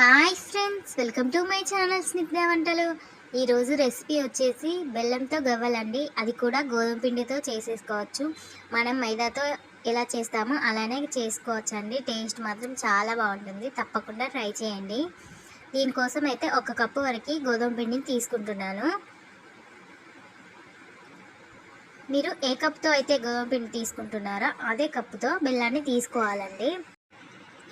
Hi friends welcome to my channel Snigdha Vantalu ఈరోజు recipe వచ్చేసి బెల్లంతో గవ్వలండి. అది కూడా గోధుమ పిండితో చేసేసుకోవచ్చు. మనం మైదాతో ఎలా చేస్తామో అలానే చేసుకోవచ్చు అండి టేస్ట్ మాత్రం చాలా బాగుంటుంది. తప్పకుండా ట్రై చేయండి. దీనికోసం అయితే ఒక కప్పు వరకు గోధుమ పిండిని తీసుకుంటున్నాను. మీరు ఏ కప్తో అయితే గోధుమ పిండి తీసుకుంటున్నారో అదే కప్పుతో బెల్లాన్ని తీసుకోవాలండి.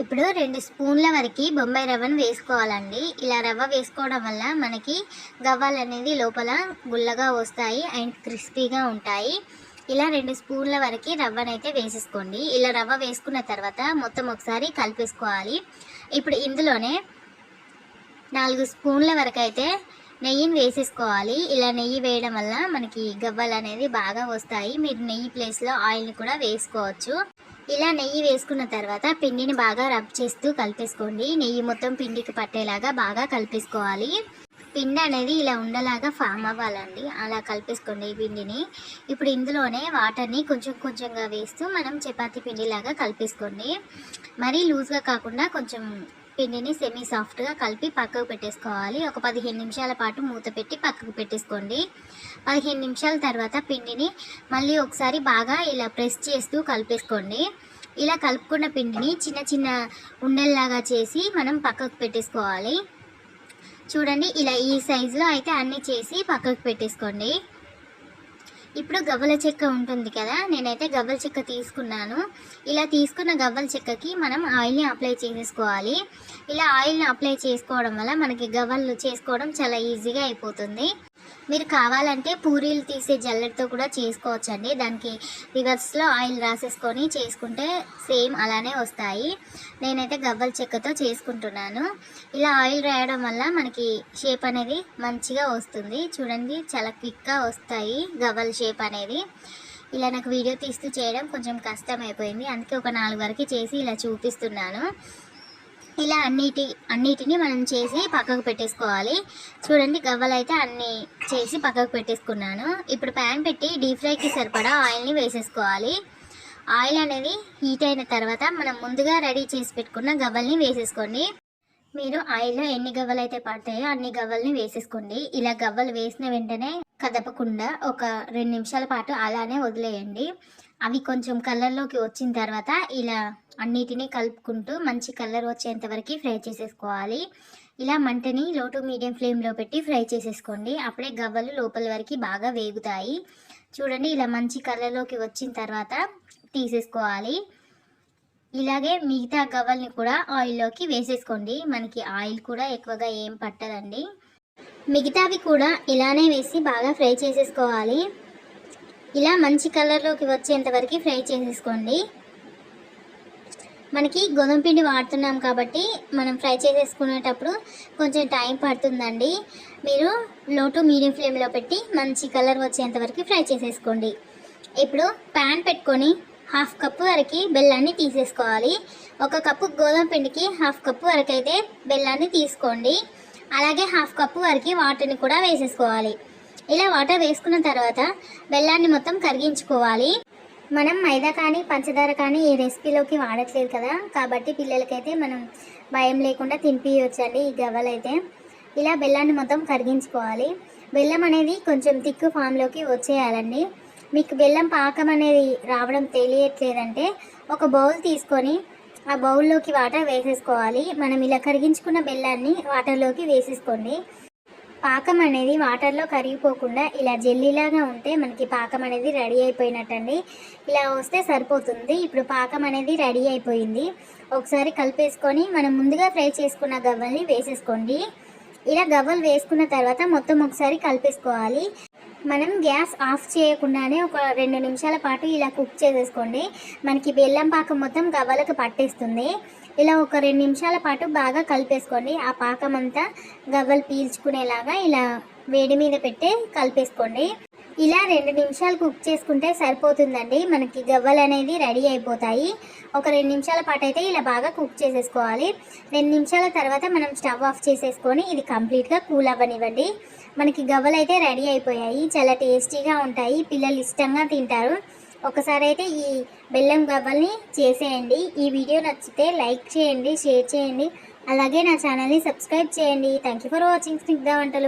ఇప్పుడు రెండు స్పూన్ల వరకు బొంబాయి రవ్వను వేసుకోవాలండి. ఇలా రవ్వ వేసుకోవడం వల్ల మనకి గవ్వలు అనేది లోపల గుల్లగా వస్తాయి అండ్ క్రిస్పీగా ఉంటాయి. ఇలా రెండు స్పూన్ల వరకు రవ్వనైతే వేసేసుకోండి. ఇలా రవ్వ వేసుకున్న తర్వాత మొత్తం ఒకసారి కలిపేసుకోవాలి. ఇప్పుడు ఇందులోనే నాలుగు స్పూన్ల వరకు అయితే నెయ్యిని వేసేసుకోవాలి. ఇలా నెయ్యి వేయడం వల్ల మనకి గవ్వలు అనేది బాగా వస్తాయి. మీరు నెయ్యి ప్లేస్లో ఆయిల్ని కూడా వేసుకోవచ్చు. ఇలా నెయ్యి వేసుకున్న తర్వాత పిండిని బాగా రబ్ చేస్తూ కలిపేసుకోండి. నెయ్యి మొత్తం పిండికి పట్టేలాగా బాగా కలిపేసుకోవాలి. పిండి అనేది ఇలా ఉండలాగా ఫామ్ అవ్వాలండి. అలా కలిపేసుకోండి ఈ పిండిని. ఇప్పుడు ఇందులోనే వాటర్ని కొంచెం కొంచెంగా వేస్తూ మనం చపాతీ పిండిలాగా కలిపేసుకోండి. మరీ లూజ్గా కాకుండా కొంచెం పిండిని సెమీ సాఫ్ట్గా కలిపి పక్కకు పెట్టేసుకోవాలి. ఒక పదిహేను నిమిషాల పాటు మూత పెట్టి పక్కకు పెట్టేసుకోండి. పదిహేను నిమిషాల తర్వాత పిండిని మళ్ళీ ఒకసారి బాగా ఇలా ప్రెస్ చేస్తూ కలిపేసుకోండి. ఇలా కలుపుకున్న పిండిని చిన్న చిన్న ఉండల్లాగా చేసి మనం పక్కకు పెట్టేసుకోవాలి. చూడండి ఇలా ఈ సైజులో అయితే అన్నీ చేసి పక్కకు పెట్టేసుకోండి. ఇప్పుడు గవ్వల చెక్క ఉంటుంది కదా నేనైతే గవ్వల చెక్క తీసుకున్నాను. ఇలా తీసుకున్న గవ్వల చెక్కకి మనం ఆయిల్ని అప్లై చేసేసుకోవాలి ఇలా ఆయిల్ని అప్లై చేసుకోవడం వల్ల మనకి గవ్వలు చేసుకోవడం చాలా ఈజీగా అయిపోతుంది. మీరు కావాలంటే పూరీలు తీసే జల్లెడతో కూడా చేసుకోవచ్చండి. దానికి రివర్స్లో ఆయిల్ రాసేసుకొని చేసుకుంటే సేమ్ అలానే వస్తాయి. నేనైతే గవ్వల చెక్కతో చేసుకుంటున్నాను. ఇలా ఆయిల్ రాయడం వల్ల మనకి షేప్ అనేది మంచిగా వస్తుంది. చూడండి చాలా క్విక్గా వస్తాయి గవ్వల షేప్ అనేది. ఇలా నాకు వీడియో తీస్తూ చేయడం కొంచెం కష్టం అయిపోయింది అందుకే ఒక నాలుగు వరకు చేసి ఇలా చూపిస్తున్నాను. ఇలా అన్నిటి అన్నిటిని మనం చేసి పక్కకు పెట్టేసుకోవాలి. చూడండి గవ్వలు అయితే అన్నీ చేసి పక్కకు పెట్టేసుకున్నాను. ఇప్పుడు ప్యాన్ పెట్టి డీప్ ఫ్రైకి సరిపడా ఆయిల్ని వేసేసుకోవాలి. ఆయిల్ అనేది హీట్ అయిన తర్వాత మనం ముందుగా రెడీ చేసి పెట్టుకున్న గవ్వల్ని వేసేసుకోండి. మీరు ఆయిల్లో ఎన్ని గవ్వలు అయితే పడతాయో అన్ని గవ్వల్ని వేసేసుకోండి. ఇలా గవ్వలు వేసిన వెంటనే కదపకుండా ఒక రెండు నిమిషాల పాటు అలానే వదిలేయండి. అవి కొంచెం కలర్లోకి వచ్చిన తర్వాత ఇలా అన్నిటినీ కలుపుకుంటూ మంచి కలర్ వచ్చేంత వరకు ఫ్రై చేసేసుకోవాలి. ఇలా మంటని లో టు మీడియం ఫ్లేమ్లో పెట్టి ఫ్రై చేసేసుకోండి. అప్పుడే గవ్వలు లోపల వరకు బాగా వేగుతాయి. చూడండి ఇలా మంచి కలర్లోకి వచ్చిన తర్వాత తీసేసుకోవాలి. ఇలాగే మిగతా గవ్వల్ని కూడా ఆయిల్లోకి వేసేసుకోండి. మనకి ఆయిల్ కూడా ఎక్కువగా ఏం పట్టదండి. మిగతావి కూడా ఇలానే వేసి బాగా ఫ్రై చేసేసుకోవాలి. ఇలా మంచి కలర్లోకి వచ్చేంత వరకు ఫ్రై చేసేసుకోండి. మనకి గోధుమ పిండి వాడుతున్నాం కాబట్టి మనం ఫ్రై చేసేసుకునేటప్పుడు కొంచెం టైం పడుతుందండి. మీరు లో టు మీడియం ఫ్లేమ్లో పెట్టి మంచి కలర్ వచ్చేంత వరకు ఫ్రై చేసేసుకోండి. ఇప్పుడు ప్యాన్ పెట్టుకొని హాఫ్ కప్పు వరకు బెల్లాన్ని తీసేసుకోవాలి. ఒక కప్పు గోధుమ పిండికి హాఫ్ కప్పు వరకు అయితే బెల్లాన్ని తీసుకోండి. అలాగే హాఫ్ కప్పు వరకు వాటర్ని కూడా వేసేసుకోవాలి. ఇలా వాటర్ వేసుకున్న తర్వాత బెల్లాన్ని మొత్తం కరిగించుకోవాలి. మనం మైదా కానీ పంచదార కానీ ఈ రెసిపీలోకి వాడట్లేదు కదా కాబట్టి పిల్లలకైతే మనం భయం లేకుండా తినిపించవచ్చండి ఈ గవ్వలైతే. ఇలా బెల్లాన్ని మొత్తం కరిగించుకోవాలి. బెల్లం అనేది కొంచెం తిక్కు ఫామ్లోకి వచ్చేయాలండి. మీకు బెల్లం పాకం అనేది రావడం తెలియట్లేదంటే ఒక బౌల్ తీసుకొని ఆ బౌల్లోకి వాటర్ వేసేసుకోవాలి. మనం ఇలా కరిగించుకున్న బెల్లాన్ని వాటర్లోకి వేసేసుకోండి. పాకం అనేది వాటర్లో కరిగిపోకుండా ఇలా జెల్లీలాగా ఉంటే మనకి పాకం అనేది రెడీ అయిపోయినట్టండి. ఇలా వస్తే సరిపోతుంది. ఇప్పుడు పాకం అనేది రెడీ అయిపోయింది. ఒకసారి కలిపేసుకొని మనం ముందుగా ఫ్రై చేసుకున్న గవ్వల్ని వేసేసుకోండి. ఇలా గవ్వలు వేసుకున్న తర్వాత మొత్తం ఒకసారి కలిపేసుకోవాలి. మనం గ్యాస్ ఆఫ్ చేయకుండానే ఒక రెండు నిమిషాల పాటు ఇలా కుక్ చేసేసుకోండి. మనకి బెల్లం పాకం మొత్తం గవ్వలకు పట్టేస్తుంది. ఇలా ఒక రెండు నిమిషాల పాటు బాగా కలిపేసుకోండి. ఆ పాకం అంతా గవ్వలు పీల్చుకునేలాగా ఇలా వేడి మీద పెట్టి కలిపేసుకోండి. ఇలా రెండు నిమిషాలు కుక్ చేసుకుంటే సరిపోతుందండి. మనకి గవ్వలు అనేది రెడీ అయిపోతాయి. ఒక రెండు నిమిషాల పాటు అయితే ఇలా బాగా కుక్ చేసేసుకోవాలి. రెండు నిమిషాల తర్వాత మనం స్టవ్ ఆఫ్ చేసేసుకొని ఇది కంప్లీట్గా కూల్ అవ్వనివ్వండి. మనకి గవ్వలు అయితే రెడీ అయిపోయాయి. చాలా టేస్టీగా ఉంటాయి. పిల్లలు ఇష్టంగా తింటారు. ఒకసారి అయితే ఈ బెల్లం గవ్వల్ని చేసేయండి. ఈ వీడియో నచ్చితే లైక్ చేయండి షేర్ చేయండి. అలాగే నా ఛానల్ని సబ్స్క్రైబ్ చేయండి. Thank you for watching. Snigdha Vantalu.